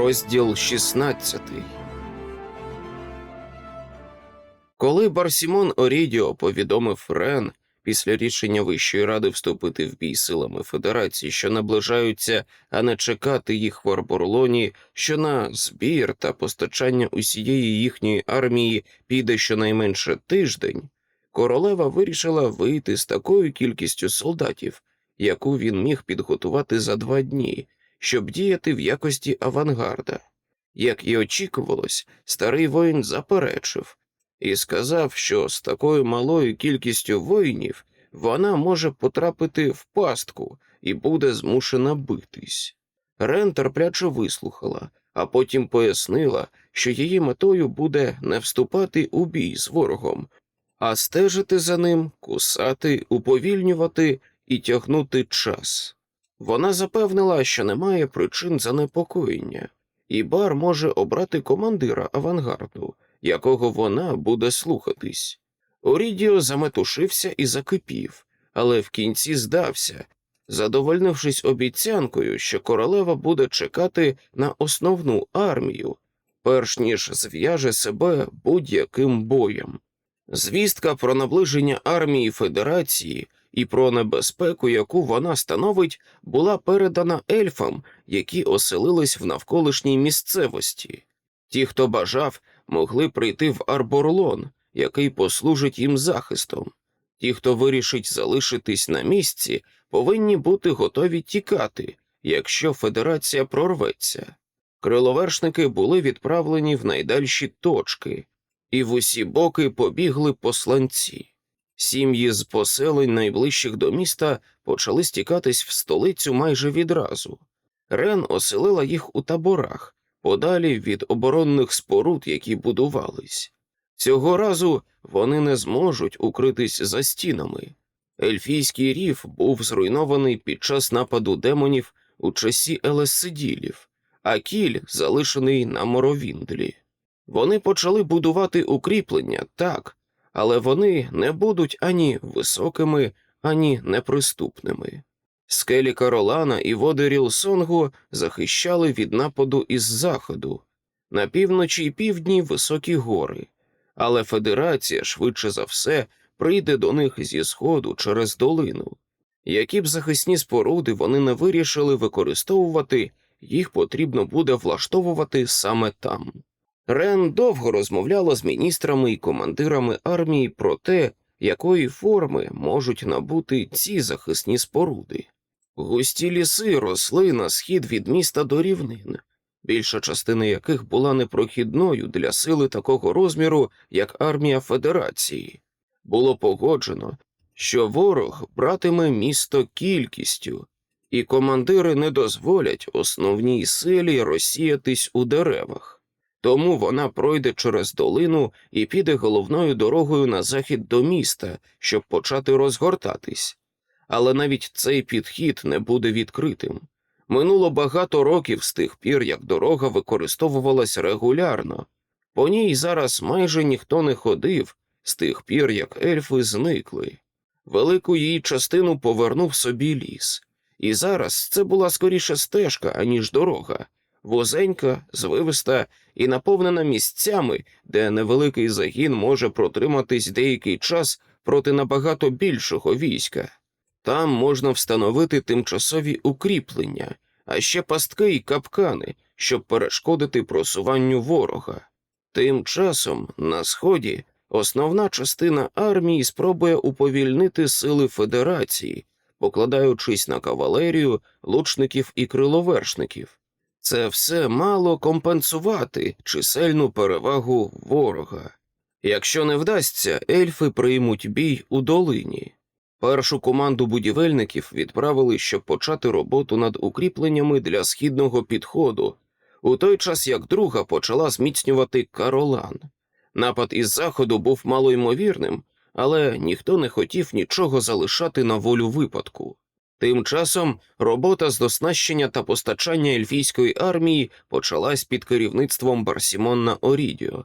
Розділ 16 Коли Барсімон Орідіо повідомив Рен після рішення Вищої ради вступити в бій силами Федерації, що наближаються, а не чекати їх в Арборлоні, що на збір та постачання усієї їхньої армії піде щонайменше тиждень, королева вирішила вийти з такою кількістю солдатів, яку він міг підготувати за два дні щоб діяти в якості авангарда. Як і очікувалось, старий воїн заперечив і сказав, що з такою малою кількістю воїнів вона може потрапити в пастку і буде змушена битись. Рен терпляче вислухала, а потім пояснила, що її метою буде не вступати у бій з ворогом, а стежити за ним, кусати, уповільнювати і тягнути час. Вона запевнила, що немає причин занепокоєння, і бар може обрати командира авангарду, якого вона буде слухатись. Орідіо заметушився і закипів, але в кінці здався, задовольнившись обіцянкою, що королева буде чекати на основну армію, перш ніж зв'яже себе будь-яким боєм. Звістка про наближення армії Федерації і про небезпеку, яку вона становить, була передана ельфам, які оселились в навколишній місцевості. Ті, хто бажав, могли прийти в Арборлон, який послужить їм захистом. Ті, хто вирішить залишитись на місці, повинні бути готові тікати, якщо федерація прорветься. Криловершники були відправлені в найдальші точки, і в усі боки побігли посланці. Сім'ї з поселень найближчих до міста почали стікатись в столицю майже відразу. Рен оселила їх у таборах, подалі від оборонних споруд, які будувались. Цього разу вони не зможуть укритись за стінами. Ельфійський рів був зруйнований під час нападу демонів у часі Елесиділів, а кіль залишений на моровіндлі. Вони почали будувати укріплення так, але вони не будуть ані високими, ані неприступними. Скелі Каролана і води Рілсонгу захищали від нападу із заходу, на півночі й півдні високі гори, але Федерація швидше за все прийде до них зі сходу через долину. Які б захисні споруди вони не вирішили використовувати, їх потрібно буде влаштовувати саме там. Рен довго розмовляла з міністрами і командирами армії про те, якої форми можуть набути ці захисні споруди. Густі ліси росли на схід від міста до рівнин, більша частина яких була непрохідною для сили такого розміру, як армія Федерації. Було погоджено, що ворог братиме місто кількістю, і командири не дозволять основній силі розсіятись у деревах. Тому вона пройде через долину і піде головною дорогою на захід до міста, щоб почати розгортатись. Але навіть цей підхід не буде відкритим. Минуло багато років з тих пір, як дорога використовувалась регулярно. По ній зараз майже ніхто не ходив з тих пір, як ельфи зникли. Велику її частину повернув собі ліс, і зараз це була скоріше стежка, аніж дорога возенька, звивиста і наповнена місцями, де невеликий загін може протриматись деякий час проти набагато більшого війська. Там можна встановити тимчасові укріплення, а ще пастки й капкани, щоб перешкодити просуванню ворога. Тим часом на сході основна частина армії спробує уповільнити сили Федерації, покладаючись на кавалерію, лучників і криловершників. Це все мало компенсувати чисельну перевагу ворога. Якщо не вдасться, ельфи приймуть бій у долині. Першу команду будівельників відправили, щоб почати роботу над укріпленнями для східного підходу, у той час як друга почала зміцнювати Каролан. Напад із заходу був малоймовірним, але ніхто не хотів нічого залишати на волю випадку. Тим часом робота з доснащення та постачання ельфійської армії почалась під керівництвом Барсімонна Орідіо.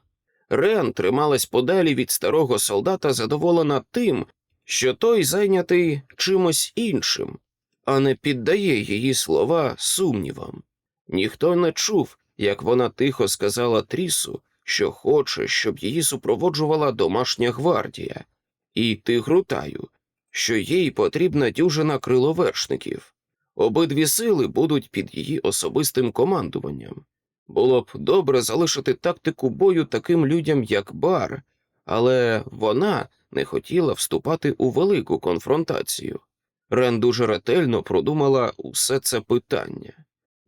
Рен трималась подалі від старого солдата, задоволена тим, що той зайнятий чимось іншим, а не піддає її слова сумнівам. Ніхто не чув, як вона тихо сказала Трісу, що хоче, щоб її супроводжувала домашня гвардія, і тигру Таю, що їй потрібна дюжина криловершників. Обидві сили будуть під її особистим командуванням. Було б добре залишити тактику бою таким людям, як бар, але вона не хотіла вступати у велику конфронтацію. Рен дуже ретельно продумала усе це питання.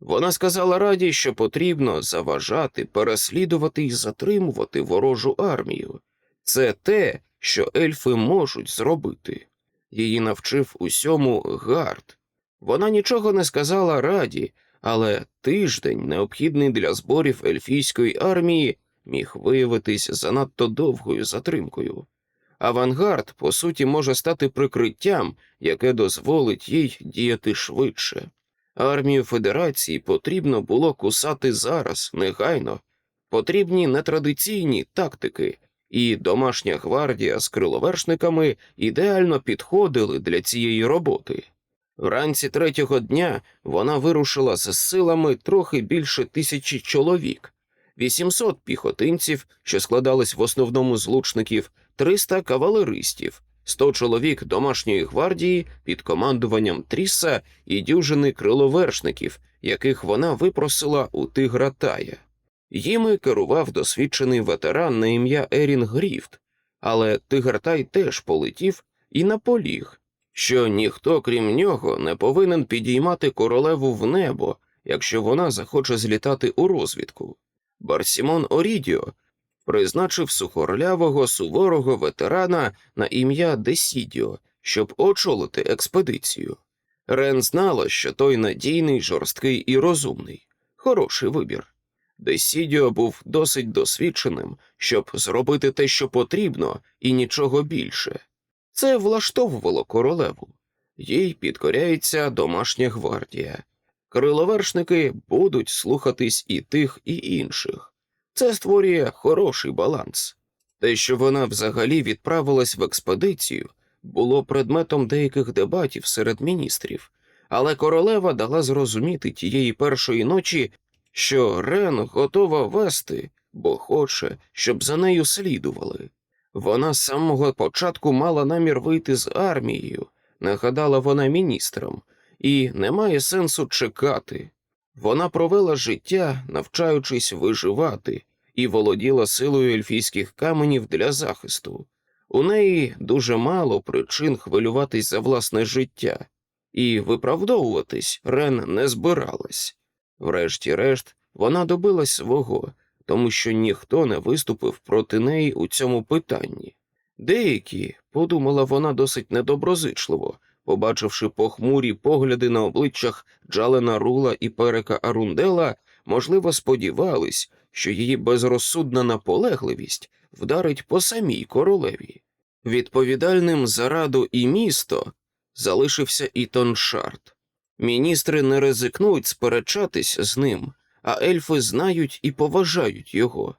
Вона сказала раді, що потрібно заважати, переслідувати і затримувати ворожу армію. Це те, що ельфи можуть зробити. Її навчив усьому гард. Вона нічого не сказала раді, але тиждень, необхідний для зборів ельфійської армії, міг виявитись занадто довгою затримкою. Авангард, по суті, може стати прикриттям, яке дозволить їй діяти швидше. Армію Федерації потрібно було кусати зараз, негайно. Потрібні нетрадиційні тактики, і домашня гвардія з криловершниками ідеально підходили для цієї роботи. Вранці третього дня вона вирушила з силами трохи більше тисячі чоловік, 800 піхотинців, що складались в основному з лучників, 300 кавалеристів, 100 чоловік домашньої гвардії під командуванням Тріса і дюжини криловершників, яких вона випросила у тигра Тая. Їми керував досвідчений ветеран на ім'я Ерін Гріфт, але Тигртай теж полетів і наполіг, що ніхто, крім нього, не повинен підіймати королеву в небо, якщо вона захоче злітати у розвідку. Барсімон Орідіо призначив сухорлявого суворого ветерана на ім'я Десідіо, щоб очолити експедицію. Рен знала, що той надійний, жорсткий і розумний, хороший вибір. Десідіо був досить досвідченим, щоб зробити те, що потрібно, і нічого більше. Це влаштовувало королеву. Їй підкоряється домашня гвардія. Криловершники будуть слухатись і тих, і інших. Це створює хороший баланс. Те, що вона взагалі відправилась в експедицію, було предметом деяких дебатів серед міністрів, але королева дала зрозуміти тієї першої ночі, що Рен готова вести, бо хоче, щоб за нею слідували. Вона з самого початку мала намір вийти з армією, нагадала вона міністрам, і немає сенсу чекати. Вона провела життя, навчаючись виживати, і володіла силою ельфійських каменів для захисту. У неї дуже мало причин хвилюватись за власне життя, і виправдовуватись Рен не збиралась. Врешті-решт, вона добилась свого, тому що ніхто не виступив проти неї у цьому питанні. Деякі, подумала вона досить недоброзичливо, побачивши похмурі погляди на обличчях Джалена Рула і Перека Арундела, можливо, сподівались, що її безрозсудна наполегливість вдарить по самій королеві. Відповідальним за раду і місто залишився і Тоншарт. Міністри не ризикнуть сперечатись з ним, а ельфи знають і поважають його.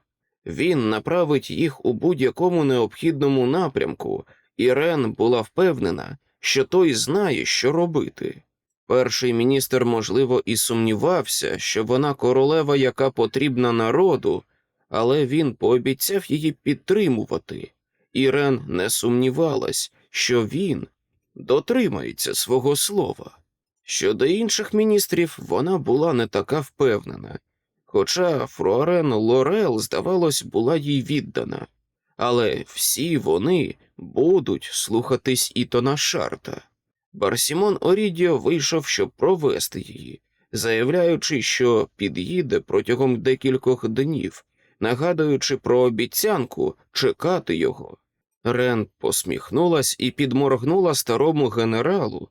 Він направить їх у будь-якому необхідному напрямку, і Рен була впевнена, що той знає, що робити. Перший міністр, можливо, і сумнівався, що вона королева, яка потрібна народу, але він пообіцяв її підтримувати, і Рен не сумнівалась, що він дотримається свого слова. Щодо інших міністрів, вона була не така впевнена, хоча Фруарен Лорел, здавалось, була їй віддана, але всі вони будуть слухатись Ітона Шарта. Барсімон Орідіо вийшов, щоб провести її, заявляючи, що під'їде протягом декількох днів, нагадуючи про обіцянку чекати його. Рен посміхнулась і підморгнула старому генералу.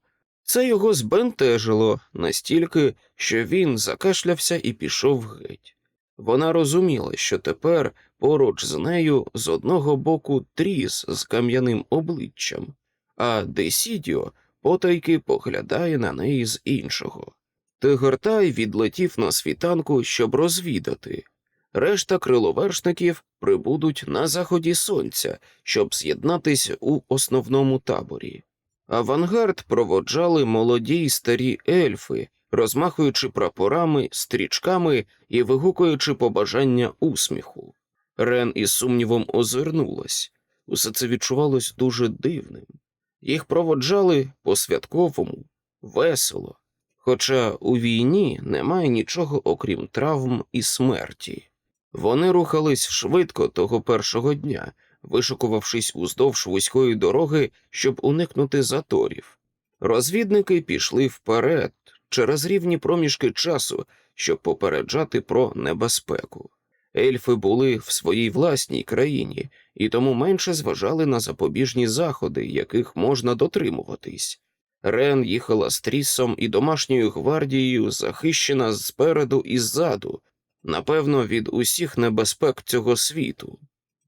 Це його збентежило настільки, що він закашлявся і пішов геть. Вона розуміла, що тепер поруч з нею з одного боку тріс з кам'яним обличчям, а Десідіо потайки поглядає на неї з іншого. Тигертай відлетів на світанку, щоб розвідати. Решта криловершників прибудуть на заході сонця, щоб з'єднатись у основному таборі. Авангард проводжали молоді й старі ельфи, розмахуючи прапорами, стрічками і вигукуючи побажання усміху. Рен із сумнівом озирнулась. Усе це відчувалось дуже дивним. Їх проводжали по святковому, весело. Хоча у війні немає нічого окрім травм і смерті. Вони рухались швидко того першого дня, вишикувавшись уздовж вузької дороги, щоб уникнути заторів. Розвідники пішли вперед через рівні проміжки часу, щоб попереджати про небезпеку. Ельфи були в своїй власній країні і тому менше зважали на запобіжні заходи, яких можна дотримуватись. Рен їхала з трісом і домашньою гвардією, захищена спереду і ззаду, напевно, від усіх небезпек цього світу.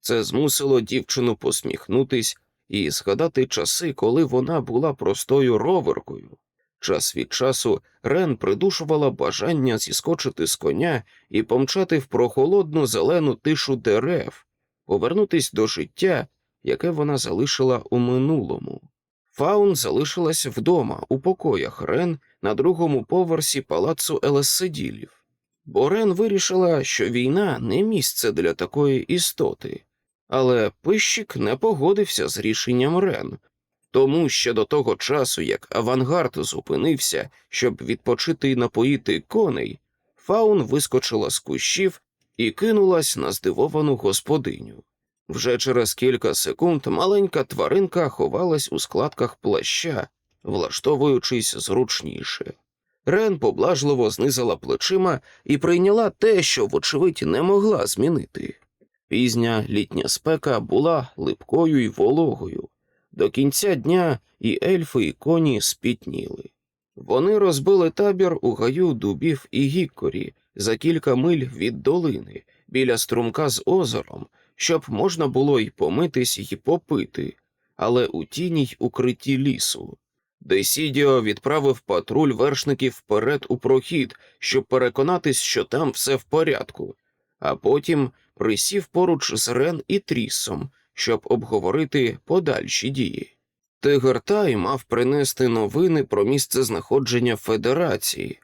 Це змусило дівчину посміхнутись і згадати часи, коли вона була простою роверкою. Час від часу Рен придушувала бажання зіскочити з коня і помчати в прохолодну зелену тишу дерев, повернутись до життя, яке вона залишила у минулому. Фаун залишилась вдома у покоях Рен на другому поверсі палацу Елессиділів, бо Рен вирішила, що війна не місце для такої істоти. Але пищик не погодився з рішенням Рен, тому ще до того часу, як авангард зупинився, щоб відпочити і напоїти коней, фаун вискочила з кущів і кинулась на здивовану господиню. Вже через кілька секунд маленька тваринка ховалась у складках плаща, влаштовуючись зручніше. Рен поблажливо знизила плечима і прийняла те, що, вочевидь, не могла змінити. Пізня літня спека була липкою й вологою. До кінця дня і ельфи, і коні спітніли. Вони розбили табір у гаю дубів і гіккорі за кілька миль від долини, біля струмка з озером, щоб можна було й помитись, і попити, але у тіній укритті лісу. Десідіо відправив патруль вершників вперед у прохід, щоб переконатись, що там все в порядку, а потім присів поруч з Рен і Трісом, щоб обговорити подальші дії. Тигертай мав принести новини про місце знаходження Федерації.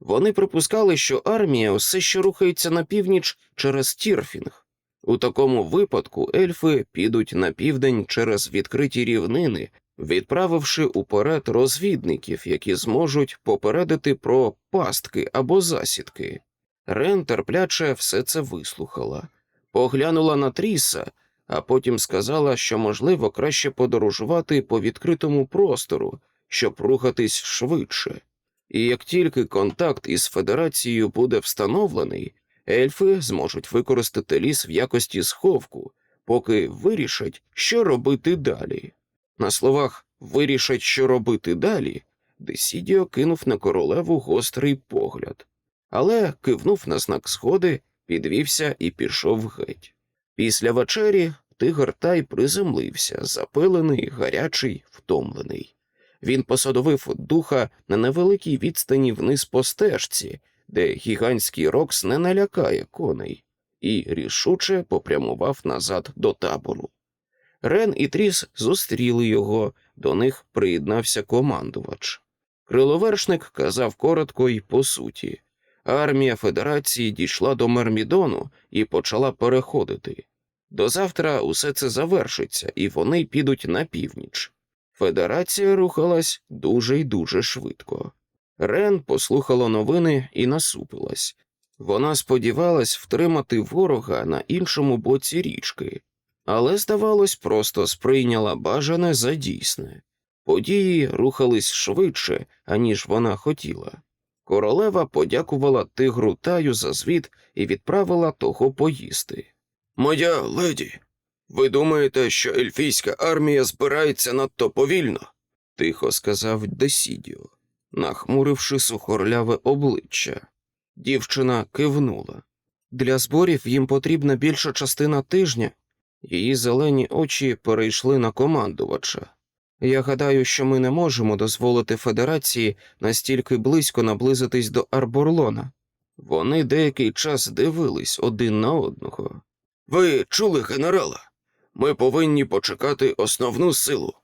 Вони припускали, що армія все ще рухається на північ через Тірфінг. У такому випадку ельфи підуть на південь через відкриті рівнини, відправивши уперед розвідників, які зможуть попередити про пастки або засідки. Рен терпляче все це вислухала, поглянула на Тріса, а потім сказала, що можливо краще подорожувати по відкритому простору, щоб рухатись швидше. І як тільки контакт із Федерацією буде встановлений, ельфи зможуть використати ліс в якості сховку, поки вирішать, що робити далі. На словах вирішать, що робити далі, Десідіо кинув на королеву гострий погляд, але кивнув на знак сходи, підвівся і пішов геть. Після вечері тигр тай приземлився, запилений, гарячий, втомлений. Він посадовив духа на невеликій відстані вниз по стежці, де гігантський рокс не налякає коней, і рішуче попрямував назад до табору. Рен і Тріс зустріли його, до них приєднався командувач. Криловершник казав коротко і по суті. Армія Федерації дійшла до Мермідону і почала переходити. До завтра усе це завершиться, і вони підуть на північ. Федерація рухалась дуже й дуже швидко. Рен послухала новини і насупилась. Вона сподівалась втримати ворога на іншому боці річки, але, здавалось, просто сприйняла бажане за дійсне. Події рухались швидше, аніж вона хотіла. Королева подякувала тигру таю за звіт і відправила того поїсти. Моя леді, ви думаєте, що ельфійська армія збирається надто повільно? тихо сказав Десідіо, нахмуривши сухорляве обличчя. Дівчина кивнула. Для зборів їм потрібна більша частина тижня. Її зелені очі перейшли на командувача. Я гадаю, що ми не можемо дозволити Федерації настільки близько наблизитись до Арборлона. Вони деякий час дивились один на одного. Ви чули, генерала? Ми повинні почекати основну силу.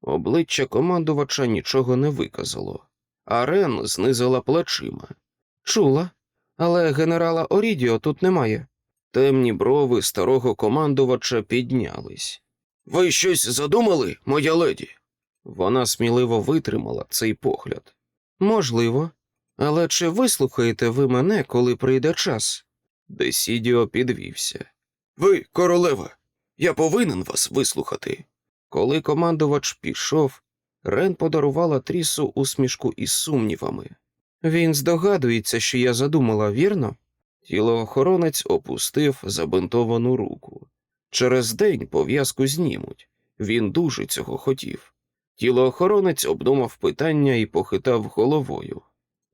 Обличчя командувача нічого не виказало. а Рен знизила плечима. Чула, але генерала Орідіо тут немає. Темні брови старого командувача піднялись. Ви щось задумали, моя леді? Вона сміливо витримала цей погляд. Можливо. Але чи вислухаєте ви мене, коли прийде час? Десідіо підвівся. Ви, королева, я повинен вас вислухати. Коли командувач пішов, Рен подарувала трісу усмішку із сумнівами. Він здогадується, що я задумала, вірно? Тілоохоронець опустив забинтовану руку. Через день пов'язку знімуть. Він дуже цього хотів. Тілоохоронець обдумав питання і похитав головою.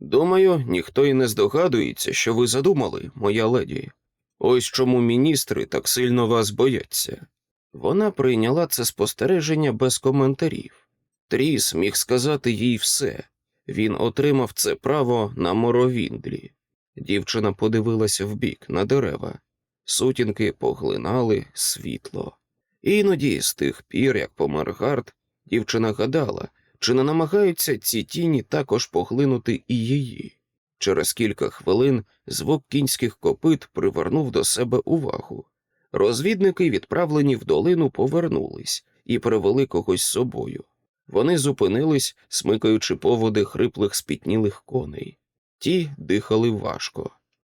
Думаю, ніхто й не здогадується, що ви задумали, моя леді. Ось чому міністри так сильно вас бояться. Вона прийняла це спостереження без коментарів. Тріс міг сказати їй все. Він отримав це право на моровіндлі. Дівчина подивилася вбік на дерева. Сутінки поглинали світло. Іноді, з тих пір, як помер Гард, дівчина гадала, чи не намагаються ці тіні також поглинути і її. Через кілька хвилин звук кінських копит привернув до себе увагу. Розвідники, відправлені в долину, повернулись і привели когось з собою. Вони зупинились, смикаючи поводи хриплих спітнілих коней. Ті дихали важко.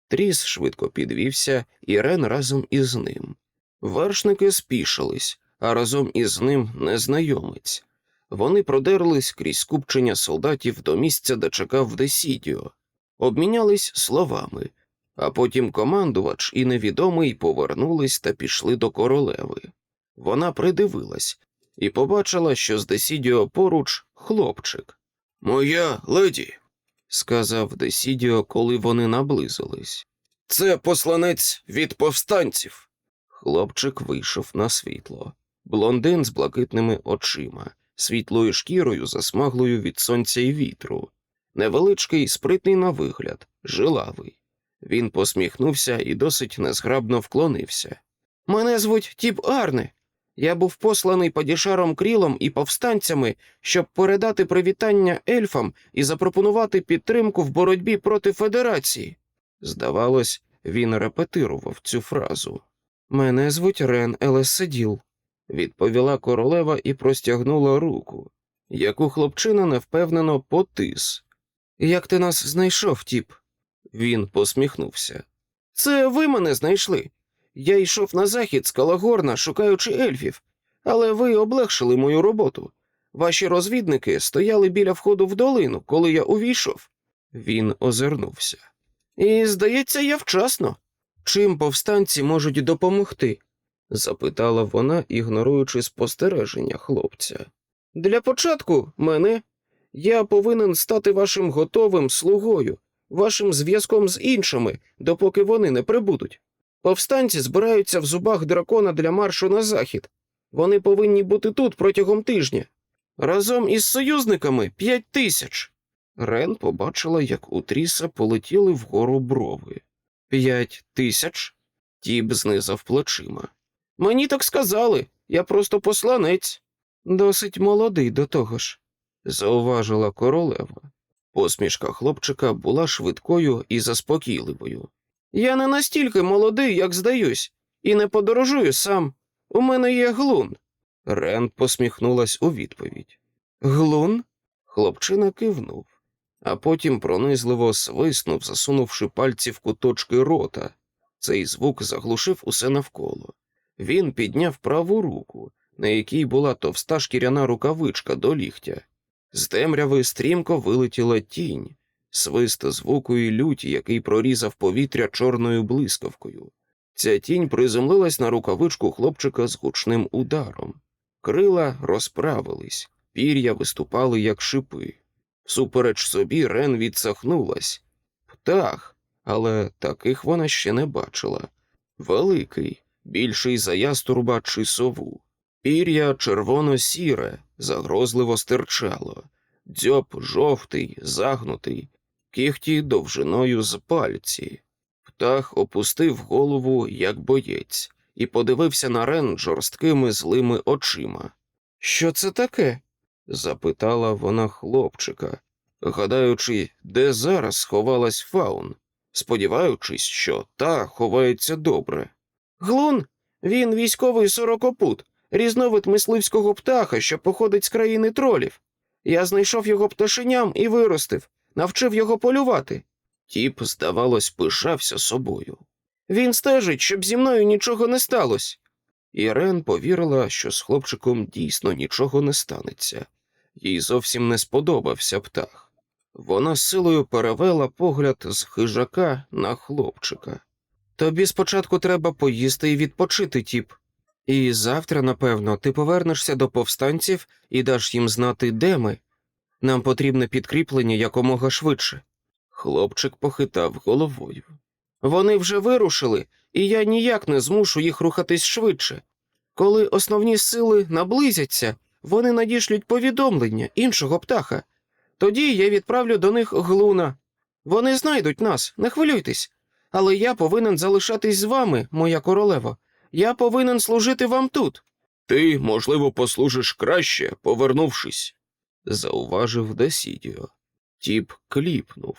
Тріс швидко підвівся, і Рен разом із ним. Вершники спішились, а разом із ним незнайомець. Вони продерлись крізь скупчення солдатів до місця, де чекав Десідіо, обмінялись словами, а потім командувач і невідомий повернулись та пішли до королеви. Вона придивилась і побачила, що з Десідіо поруч хлопчик. Моя леді, сказав Десідіо, коли вони наблизились. Це посланець від повстанців. Хлопчик вийшов на світло. Блондин з блакитними очима, світлою шкірою, засмаглою від сонця і вітру. Невеличкий, спритний на вигляд, жилавий. Він посміхнувся і досить незграбно вклонився. Мене звуть Тіп Арне. Я був посланий падішаром крілом і повстанцями, щоб передати привітання ельфам і запропонувати підтримку в боротьбі проти Федерації. Здавалось, він репетирував цю фразу. Мене звуть Рен Елеседіл. Відповіла королева і простягнула руку, яку хлопчина невпевнено потис. Як ти нас знайшов, тіп? Він посміхнувся. Це ви мене знайшли. Я йшов на захід з Калагорна, шукаючи ельфів, але ви облегшили мою роботу. Ваші розвідники стояли біля входу в долину, коли я увійшов. Він озирнувся. І, здається, я вчасно. Чим повстанці можуть допомогти? Запитала вона, ігноруючи спостереження хлопця. Для початку мене. Я повинен стати вашим готовим слугою, вашим зв'язком з іншими, допоки вони не прибудуть. Повстанці збираються в зубах дракона для маршу на захід. Вони повинні бути тут протягом тижня. Разом із союзниками п'ять тисяч. Рен побачила, як у Тріса полетіли вгору брови. П'ять тисяч? Тіб знизав плечима. Мені так сказали, я просто посланець. Досить молодий до того ж, зауважила королева. Посмішка хлопчика була швидкою і заспокійливою. Я не настільки молодий, як здаюсь, і не подорожую сам. У мене є глун. Рен посміхнулась у відповідь. Глун? Хлопчина кивнув, а потім пронизливо свиснув, засунувши пальці в куточки рота. Цей звук заглушив усе навколо. Він підняв праву руку, на якій була товста шкіряна рукавичка до ліктя. З темряви стрімко вилетіла тінь, свист звуку і люті, який прорізав повітря чорною блискавкою. Ця тінь приземлилась на рукавичку хлопчика з гучним ударом. Крила розправились, пір'я виступали, як шипи. Всупереч собі Рен відсахнулась. Птах, але таких вона ще не бачила. Великий, більший за яструба чи сову. Пір'я червоно-сіре, загрозливо стирчало, дзьоб жовтий, загнутий, кіхті довжиною з пальці. Птах опустив голову, як боєць, і подивився на Рен жорсткими злими очима. Що це таке? запитала вона хлопчика. гадаючи, де зараз сховалась фаун, сподіваючись, що та ховається добре. Глун, він військовий сорокопут, різновид мисливського птаха, що походить з країни тролів. Я знайшов його пташеням і виростив, навчив його полювати. Тіп, здавалось, пишався собою. Він стежить, щоб зі мною нічого не сталося. Ірен повірила, що з хлопчиком дійсно нічого не станеться, їй зовсім не сподобався птах. Вона силою перевела погляд з хижака на хлопчика. Тобі спочатку треба поїсти і відпочити, тіп. І завтра, напевно, ти повернешся до повстанців і даш їм знати, де ми. Нам потрібне підкріплення якомога швидше. Хлопчик похитав головою. Вони вже вирушили, і я ніяк не змушу їх рухатись швидше. Коли основні сили наблизяться, вони надішлють повідомлення іншого птаха. Тоді я відправлю до них глуна. Вони знайдуть нас, не хвилюйтесь. Але я повинен залишатись з вами, моя королево. Я повинен служити вам тут. Ти, можливо, послужиш краще, повернувшись, зауважив Десідіо. Тіп кліпнув.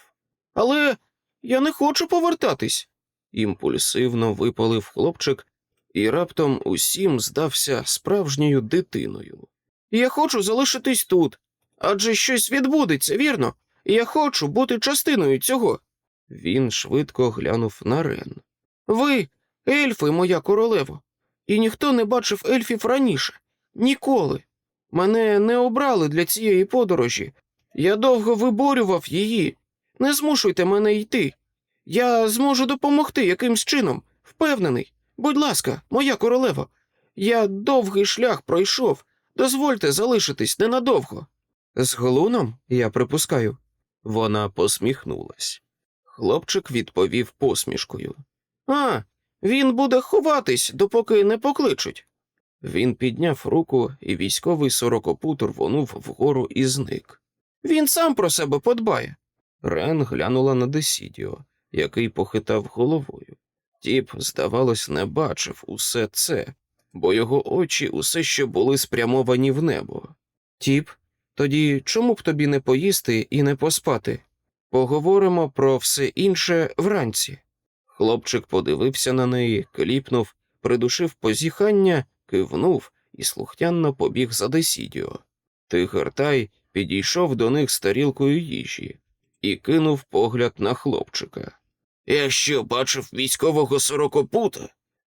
Але я не хочу повертатись. Імпульсивно випалив хлопчик і раптом усім здався справжньою дитиною. Я хочу залишитись тут. Адже щось відбудеться, вірно? Я хочу бути частиною цього. Він швидко глянув на Рен. Ви, ельфи, моя королево, і ніхто не бачив ельфів раніше. Ніколи. Мене не обрали для цієї подорожі. Я довго виборював її. Не змушуйте мене йти. Я зможу допомогти якимсь чином, впевнений. Будь ласка, моя королева. Я довгий шлях пройшов. Дозвольте залишитись ненадовго. З глуном, я припускаю. Вона посміхнулась. Хлопчик відповів посмішкою. А, він буде ховатись, допоки не покличуть. Він підняв руку, і військовий сорокопут рвонув вгору і зник. Він сам про себе подбає. Рен глянула на Десідіо, який похитав головою. Тіп, здавалось, не бачив усе це, бо його очі усе ще були спрямовані в небо. Тіп, тоді чому б тобі не поїсти і не поспати? Поговоримо про все інше вранці. Хлопчик подивився на неї, кліпнув, придушив позіхання, кивнув і слухняно побіг за Десідіо. Тигертай підійшов до них з тарілкою їжі і кинув погляд на хлопчика. Я що бачив військового сорокопута?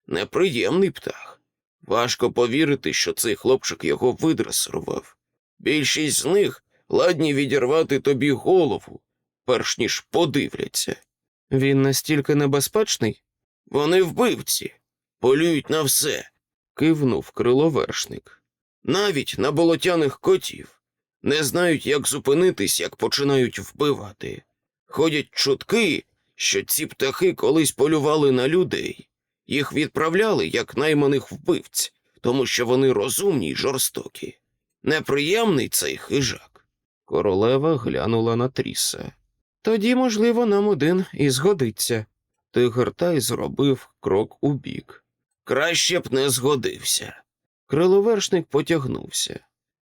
Неприємний птах. Важко повірити, що цей хлопчик його видресирував. Більшість з них ладні відірвати тобі голову, перш ніж подивляться. Він настільки небезпечний? Вони вбивці, полюють на все, кивнув криловершник. Навіть на болотяних котів. Не знають, як зупинитись, як починають вбивати. Ходять чутки, що ці птахи колись полювали на людей. Їх відправляли як найманих вбивць, тому що вони розумні й жорстокі. Неприємний цей хижак. Королева глянула на тріса. Тоді, можливо, нам один і згодиться. Тигертай зробив крок у бік. Краще б не згодився. Криловершник потягнувся.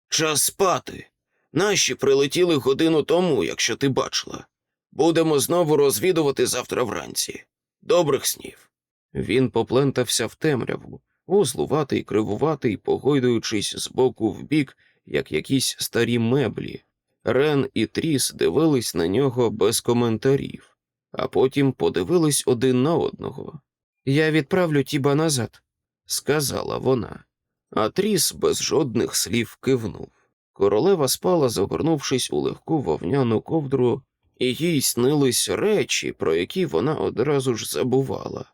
Час спати. Наші прилетіли годину тому, якщо ти бачила. Будемо знову розвідувати завтра вранці. Добрих снів. Він поплентався в темряву, озлуватий, кривуватий, погойдуючись з боку в бік, як якісь старі меблі. Рен і Тріс дивились на нього без коментарів, а потім подивились один на одного. Я відправлю Тіба назад. Сказала вона. А Тріс без жодних слів кивнув. Королева спала, загорнувшись у легку вовняну ковдру, і їй снились речі, про які вона одразу ж забувала.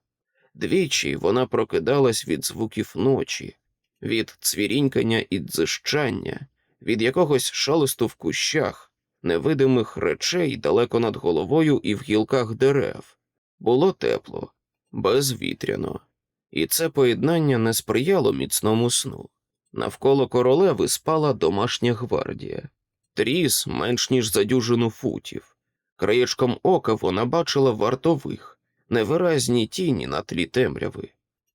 Двічі вона прокидалась від звуків ночі, від цвірінькання і дзижчання, від якогось шелесту в кущах, невидимих речей далеко над головою і в гілках дерев. Було тепло, безвітряно, і це поєднання не сприяло міцному сну. Навколо королеви спала домашня гвардія, тріс менш ніж за дюжину футів. Краєчком ока вона бачила вартових, невиразні тіні на тлі темряви.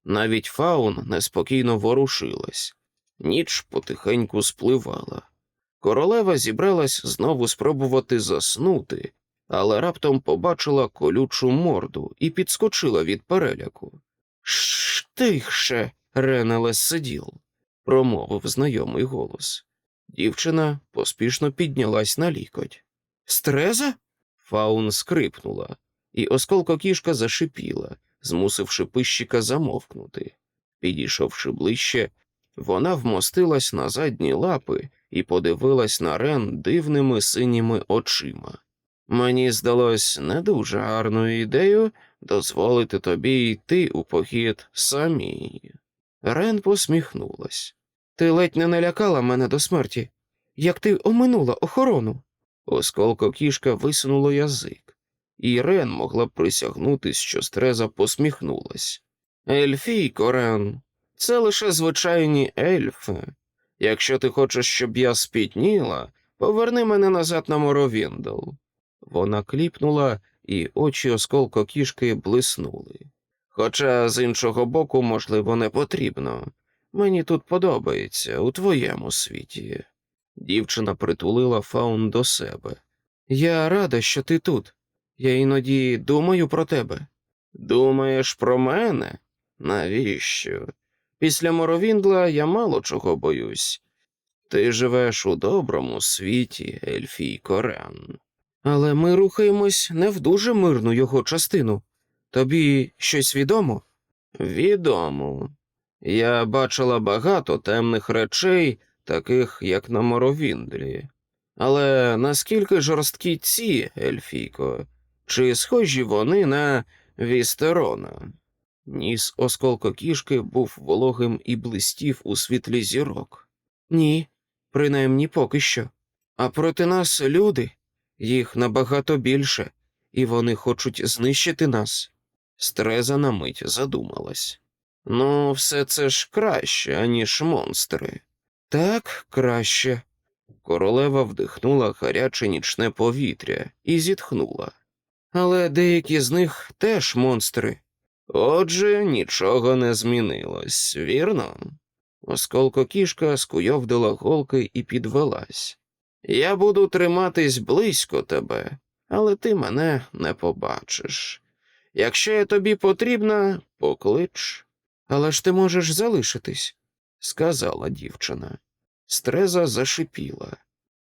Навіть фаун неспокійно ворушилась, ніч потихеньку спливала. Королева зібралась знову спробувати заснути, але раптом побачила колючу морду і підскочила від переляку. Штихше, Ренелес сиділ, промовив знайомий голос. Дівчина поспішно піднялась на лікоть. Стреза? Фаун скрипнула, і осколко кішка зашипіла, змусивши пищика замовкнути. Підійшовши ближче, вона вмостилась на задні лапи і подивилась на Рен дивними синіми очима. Мені здалось не дуже гарною ідеєю дозволити тобі йти у похід самій. Рен посміхнулась. Ти ледь не налякала мене до смерті. Як ти оминула охорону? Осколко кішка висунуло язик, і Рен могла б присягнутись, що стреза посміхнулась. Ельфійко, Рен, це лише звичайні ельфи. Якщо ти хочеш, щоб я спітніла, поверни мене назад на Моровіндл. Вона кліпнула, і очі осколко кішки блиснули. Хоча з іншого боку, можливо, не потрібно. Мені тут подобається у твоєму світі. Дівчина притулила фаун до себе. Я рада, що ти тут. Я іноді думаю про тебе. Думаєш про мене? Навіщо? Після Моровіндла я мало чого боюсь. Ти живеш у доброму світі, Ельфій Рен. Але ми рухаємось не в дуже мирну його частину. Тобі щось відомо? Відомо. Я бачила багато темних речей, таких як на Моровіндлі. Але наскільки жорсткі ці, Ельфійко, чи схожі вони на Вістерона? Ніс осколко кішки був вологим і блистів у світлі зірок. Ні, принаймні поки що. А проти нас люди, їх набагато більше, і вони хочуть знищити нас. Стреза на мить задумалась. Ну, все це ж краще, аніж монстри. Так, краще. Королева вдихнула гаряче нічне повітря і зітхнула. Але деякі з них теж монстри. Отже, нічого не змінилось, вірно? Осколко кішка скуйовдила голки і підвелась. Я буду триматись близько тебе, але ти мене не побачиш. Якщо я тобі потрібна, поклич. Але ж ти можеш залишитись, сказала дівчина. Стреза зашипіла.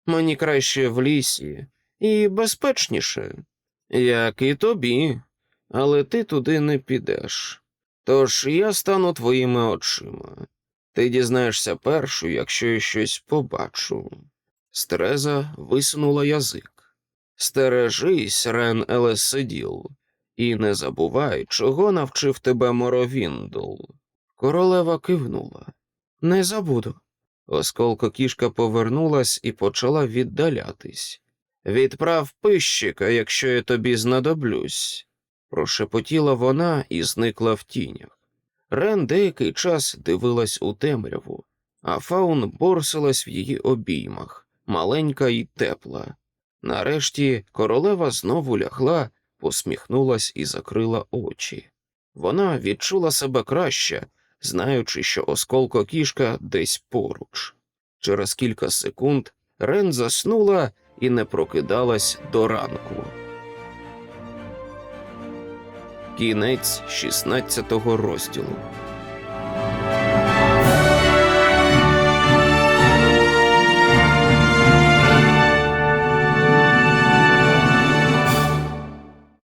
Мені краще в лісі і безпечніше, як і тобі, але ти туди не підеш. Тож я стану твоїми очима. Ти дізнаєшся першу, якщо я щось побачу. Стреза висунула язик. Стережись, Рен Елесиділ, і не забувай, чого навчив тебе Моровіндл. Королева кивнула. Не забуду. Осколко кішка повернулась і почала віддалятись. Відправ пищика, якщо я тобі знадоблюсь, прошепотіла вона і зникла в тінях. Рен деякий час дивилась у темряву, а фаун борсилась в її обіймах, маленька і тепла. Нарешті королева знову лягла, посміхнулась і закрила очі. Вона відчула себе краще, знаючи, що осколко кішка десь поруч. Через кілька секунд Рен заснула і не прокидалась до ранку. Кінець 16 розділу.